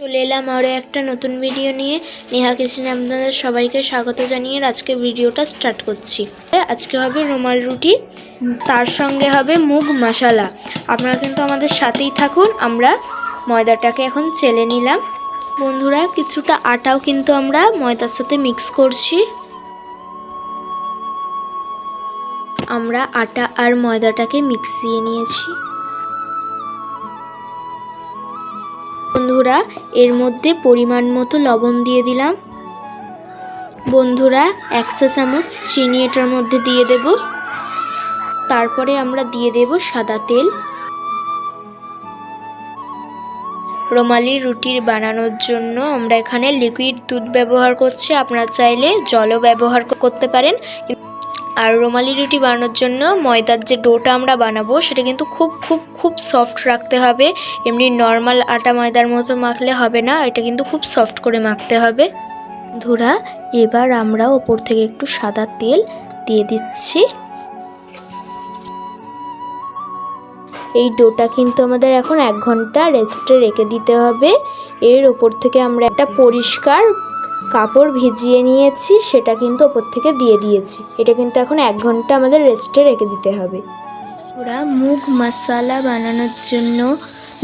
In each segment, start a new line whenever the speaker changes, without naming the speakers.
চলে এলাম আরও একটা নতুন ভিডিও নিয়ে। নেহা কিচেনে আপনাদের সবাইকে স্বাগত জানিয়ে আজকে ভিডিওটা স্টার্ট করছি। আজকে হবে রুমাল রুটি, তার সঙ্গে হবে মুগ মশালা। আপনারা কিন্তু আমাদের সাথেই থাকুন, আমরা ময়দাটাকে এখন চেলে নিলাম। বন্ধুরা, কিছুটা আটাও কিন্তু আমরা ময়দার সাথে মিক্স করছি। আমরা আটা আর ময়দাটাকে মিক্সিয়ে নিয়েছি। বন্ধুরা, এর মধ্যে পরিমাণ মতো লবণ দিয়ে দিলাম। বন্ধুরা, এক চা চামচ চিনি এটার মধ্যে দিয়ে দেব। তারপরে আমরা দিয়ে দেব সাদা তেল। রোমালি রুটির বানানোর জন্য আমরা এখানে লিকুইড দুধ ব্যবহার করছি। আপনারা চাইলে জলও ব্যবহার করতে পারেন। আর রুমালি রুটি বানানোর জন্য ময়দার যে ডোটা আমরা বানাবো, সেটা কিন্তু খুব খুব খুব সফট রাখতে হবে। এমনি নর্মাল আটা ময়দার মতো মাখলে হবে না, এটা কিন্তু খুব সফট করে মাখতে হবে। ধুরা, এবার আমরা ওপর থেকে একটু সাদা তেল দিয়ে দিচ্ছি। এই ডোটা কিন্তু আমাদের এখন এক ঘণ্টা রেস্টে রেখে দিতে হবে। এর ওপর থেকে আমরা একটা পরিষ্কার কাপড় ভিজিয়ে নিয়েছি, সেটা কিন্তু ওপর থেকে দিয়ে দিয়েছি। এটা কিন্তু এখন এক ঘণ্টা আমাদের রেস্টে রেখে দিতে হবে। ওরা মুগ মশলা বানানোর জন্য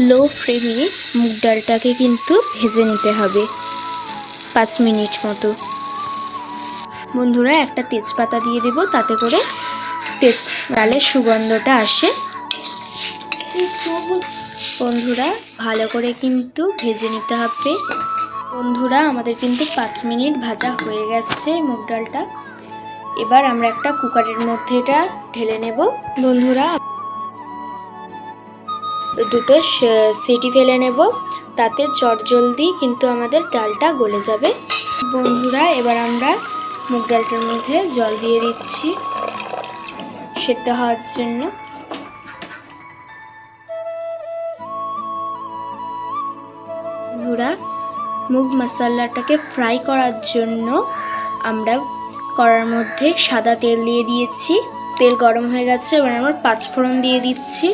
লো ফ্লেমে মুগ ডালটাকে কিন্তু ভেজে নিতে হবে পাঁচ মিনিট মতো। বন্ধুরা, একটা তেজপাতা দিয়ে দেব, তাতে করে তেজ ডালের সুগন্ধটা আসে। বন্ধুরা, ভালো করে কিন্তু ভেজে নিতে হবে। বন্ধুরা, আমাদের কিন্তু পাঁচ মিনিট ভাজা হয়ে গেছে মুগ ডালটা। এবার আমরা একটা কুকারের মধ্যে এটা ঢেলে নেব। বন্ধুরা, দুটো সিটি ফেলে নেব। তাতে চট জলদি কিন্তু আমাদের ডালটা গলে যাবে। বন্ধুরা, এবার আমরা মুগ ডালটার মধ্যে জল দিয়ে দিচ্ছি সেদ্ধ হওয়ার জন্য। মুগ মশলাটাকে ফ্রাই করার জন্য আমরা কড়ার মধ্যে সাদা তেল দিয়ে দিয়েছি। তেল গরম হয়ে গেছে, এবার আমরা পাঁচফোড়ন দিয়ে দিচ্ছি।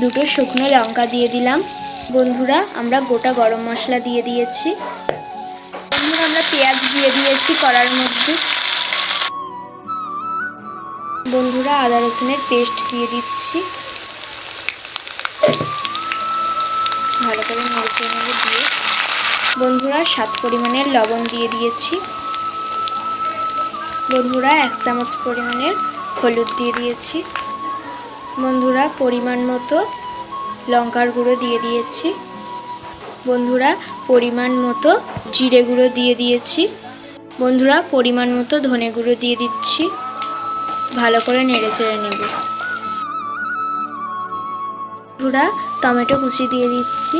দুটো শুকনো লঙ্কা দিয়ে দিলাম। বন্ধুরা, আমরা গোটা গরম মশলা দিয়ে দিয়েছি। বন্ধুরা, আমরা পেঁয়াজ দিয়ে দিয়েছি কড়ার মধ্যে। বন্ধুরা, আদা রসুনের পেস্ট দিয়ে দিচ্ছি। ভালো করে নেড়ে দিয়ে বন্ধুরা সাত পরিমাণের লবণ দিয়ে দিয়েছি। বন্ধুরা, এক চামচ পরিমাণের হলুদ দিয়ে দিয়েছি। বন্ধুরা, পরিমাণ মতো লঙ্কার গুঁড়ো দিয়ে দিয়েছি। বন্ধুরা, পরিমাণ মতো জিরে গুঁড়ো দিয়ে দিয়েছি। বন্ধুরা, পরিমাণ মতো ধনে গুঁড়ো দিয়ে দিচ্ছি। ভালো করে নেড়ে চেড়ে নেব। বন্ধুরা, টমেটো কুচি দিয়ে দিচ্ছি।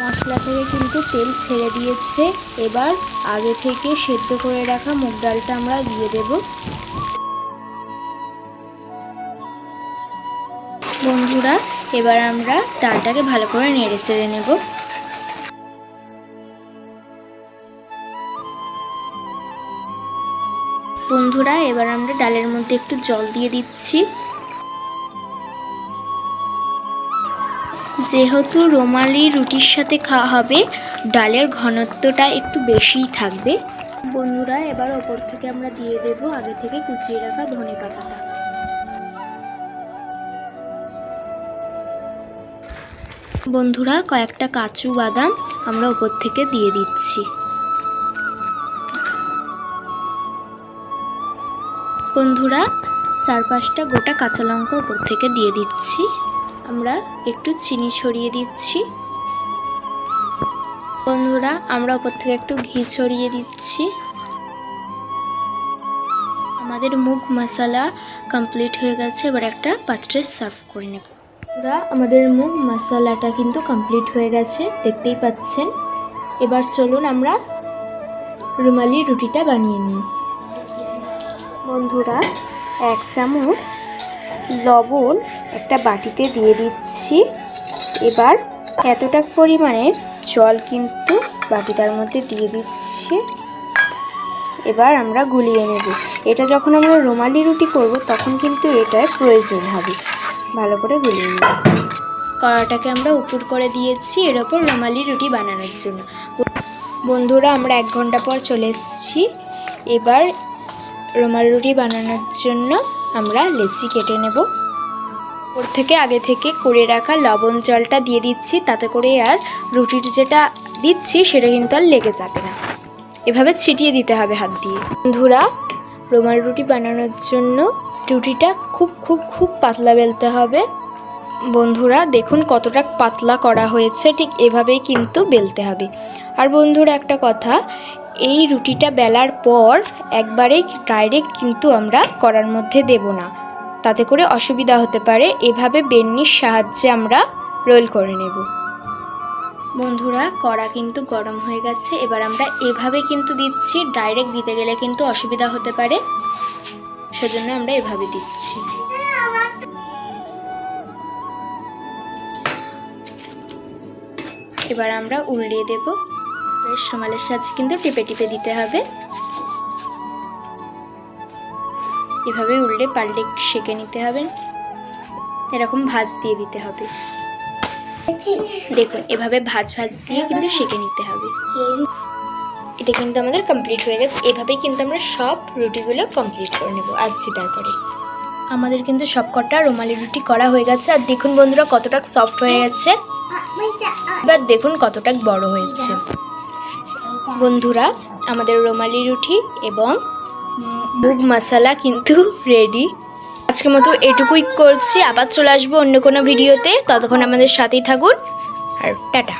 মশলা থেকে কিন্তু তেল ছেড়ে দিয়েছে। এবার আগে থেকে সেদ্ধ করে রাখা মুগ ডালটা আমরা দিয়ে দেব। বন্ধুরা, এবার আমরা ডালটাকে ভালো করে নেড়ে চেড়ে নেব। বন্ধুরা, এবার আমরা ডালের মধ্যে একটু জল দিয়ে দিচ্ছি। যেহেতু রোমালি রুটির সাথে খাওয়া হবে, ডালের ঘনত্বটা একটু বেশিই থাকবে। বন্ধুরা, এবার ওপর থেকে আমরা দিয়ে দেব আগে থেকে কুচিয়ে রাখা ধনে পাতাটা। বন্ধুরা, কয়েকটা কাচু বাদাম আমরা ওপর থেকে দিয়ে দিচ্ছি। বন্ধুরা চার পাঁচটা গোটা কাঁচা লঙ্কা ওপর থেকে দিয়ে দিচ্ছি। আমরা একটু চিনি ছড়িয়ে দিচ্ছি। বন্ধুরা, আমরা ওপর থেকে একটু ঘি ছড়িয়ে দিচ্ছি। আমাদের মুগ মশলা কমপ্লিট হয়ে গেছে, এবার একটা পাত্রে সার্ভ করে নেব। বন্ধুরা, আমাদের মুগ মশলাটা কিন্তু কমপ্লিট হয়ে গেছে, দেখতেই পাচ্ছেন। এবার চলুন আমরা রুমালি রুটিটা বানিয়ে নিই। বন্ধুরা, এক চামচ লবণ একটা বাটিতে দিয়ে দিচ্ছি। এবার এতটা পরিমাণের জল কিন্তু বাটিটার মধ্যে দিয়ে দিচ্ছি। এবার আমরা গুলিয়ে নেব। এটা যখন আমরা রুমালি রুটি করব, তখন কিন্তু এটার প্রয়োজন হবে। ভালো করে গুলিয়ে নেব। কড়াটাকে আমরা উপর করে দিয়েছি, এর ওপর রুমালি রুটি বানানোর জন্য। বন্ধুরা, আমরা এক ঘণ্টা পর চলে এসেছি। এবার রুমাল রুটি বানানোর জন্য আমরা লেচি কেটে নেব। ওর থেকে আগে থেকে করে রাখা লবণ জলটা দিয়ে দিচ্ছি, তাতে করে আর রুটির যেটা দিচ্ছি, সেটা কিন্তু আর লেগে যাবে না। এভাবে ছিটিয়ে দিতে হবে হাত দিয়ে। বন্ধুরা রুমাল রুটি বানানোর জন্য রুটিটা খুব খুব খুব পাতলা বেলতে হবে। বন্ধুরা, দেখুন কতটা পাতলা করা হয়েছে, ঠিক এভাবেই কিন্তু বেলতে হবে। আর বন্ধুরা, একটা কথা এই রুটিটা বেলার পর একবারেই ডাইরেক্ট কিন্তু আমরা করার মধ্যে দেব না। তাতে করে অসুবিধা হতে পারে। এভাবে বেন্নির সাহায্যে আমরা রোল করে নেব। বন্ধুরা, কড়া কিন্তু গরম হয়ে গেছে। এবার আমরা এভাবে কিন্তু দিচ্ছি। ডাইরেক্ট দিতে গেলে কিন্তু অসুবিধা হতে পারে। সেজন্য আমরা এভাবে দিচ্ছি। এবার আমরা উল্টিয়ে দেব। সমালের সাহায্যে কিন্তু টিপে টিপে দিতে হবে। এভাবে উল্টে পাল্টে একটু সেঁকে নিতে হবে। এরকম ভাজ দিয়ে দিতে হবে। দেখুন, এভাবে ভাজ ভাজ দিয়ে কিন্তু সেঁকে নিতে হবে। এটা কিন্তু আমাদের কমপ্লিট হয়ে গেছে। এভাবেই কিন্তু আমরা সব রুটিগুলো কমপ্লিট করে নেব আসছি তারপরে। আমাদের কিন্তু সব কটা রুমালি রুটি করা হয়ে গেছে। আর দেখুন বন্ধুরা, কতটা সফট হয়ে গেছে। এবার দেখুন কতটা বড় হয়েছে। বন্ধুরা, আমাদের রোমালি রুটি এবং মুগ মশালা কিন্তু রেডি আজকে মতো এটুকুই করছি, আবার চলে আসব অন্য কোনো ভিডিওতে ততক্ষণ আমাদের সাথেই থাকুন, আর টাটা।